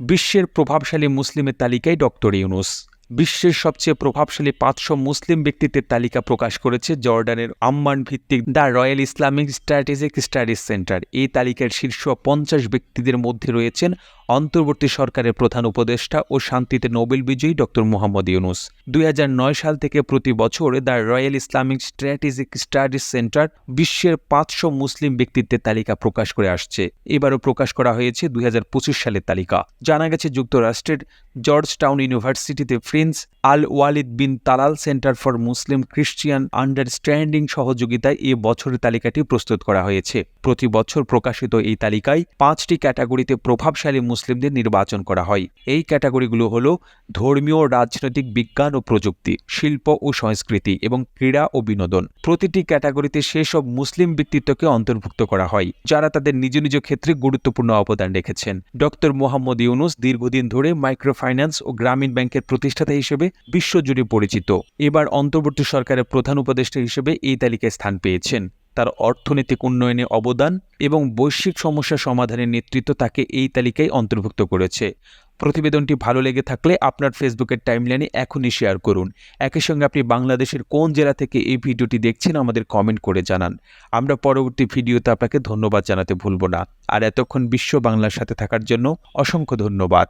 বিশ্বের প্রভাবশালী মুসলিমের তালিকায় ডক্টর ইউনুস। বিশ্বের সবচেয়ে প্রভাবশালী পাঁচশো মুসলিম ব্যক্তিত্বের তালিকা প্রকাশ করেছে জর্ডানের আম্মান ভিত্তিক the royal Islamic strategic studies centre. এই তালিকার শীর্ষ পঞ্চাশ ব্যক্তিদের মধ্যে রয়েছেন অন্তর্বর্তী সরকারের প্রধান উপদেষ্টা ও শান্তিতে নোবেল বিজয়ী ডক্টর মোহাম্মদ ইউনুস। দুই সাল থেকে প্রতি বছর the royal Islamic strategic studies centre বিশ্বের পাঁচশো মুসলিম ব্যক্তিত্বের তালিকা প্রকাশ করে আসছে। এবারও প্রকাশ করা হয়েছে দুই সালের তালিকা। জানা গেছে যুক্তরাষ্ট্রের জর্জ টাউন ইউনিভার্সিটিতে prince Al Waleed bin Talal centre for Muslim Christian understanding সহযোগিতায় এ বছরের তালিকাটি প্রস্তুত করা হয়েছে। প্রতি বছর প্রকাশিত এই তালিকায় পাঁচটি ক্যাটাগরিতে প্রভাবশালী মুসলিমদের নির্বাচন করা হয়। এই ক্যাটাগরিগুলো হল ধর্মীয়, রাজনৈতিক বিজ্ঞান ও প্রযুক্তি, শিল্প ও সংস্কৃতি এবং ক্রীড়া ও বিনোদন। প্রতিটি ক্যাটাগরিতে সেসব মুসলিম ব্যক্তিত্বকে অন্তর্ভুক্ত করা হয়, যারা তাদের নিজ নিজ ক্ষেত্রে গুরুত্বপূর্ণ অবদান রেখেছেন। ডক্টর মোহাম্মদ ইউনুস দীর্ঘদিন ধরে মাইক্রোফাইন্যান্স ও গ্রামীণ ব্যাংকের প্রতিষ্ঠাতা হিসেবে বিশ্বজুড়ে পরিচিত। এবার অন্তর্বর্তী সরকারের প্রধান উপদেষ্টা হিসেবে এই তালিকায় স্থান পেয়েছেন। তার অর্থনৈতিক উন্নয়নে অবদান এবং বৈশ্বিক সমস্যা সমাধানের নেতৃত্ব তাকে এই তালিকায় অন্তর্ভুক্ত করেছে। প্রতিবেদনটি ভালো লেগে থাকলে আপনার ফেসবুকের টাইমলাইনে এখনই শেয়ার করুন। একই সঙ্গে আপনি বাংলাদেশের কোন জেলা থেকে এই ভিডিওটি দেখছেন আমাদের কমেন্ট করে জানান। আমরা পরবর্তী ভিডিওতে আপনাকে ধন্যবাদ জানাতে ভুলব না। আর এতক্ষণ বিশ্ব বাংলার সাথে থাকার জন্য অসংখ্য ধন্যবাদ।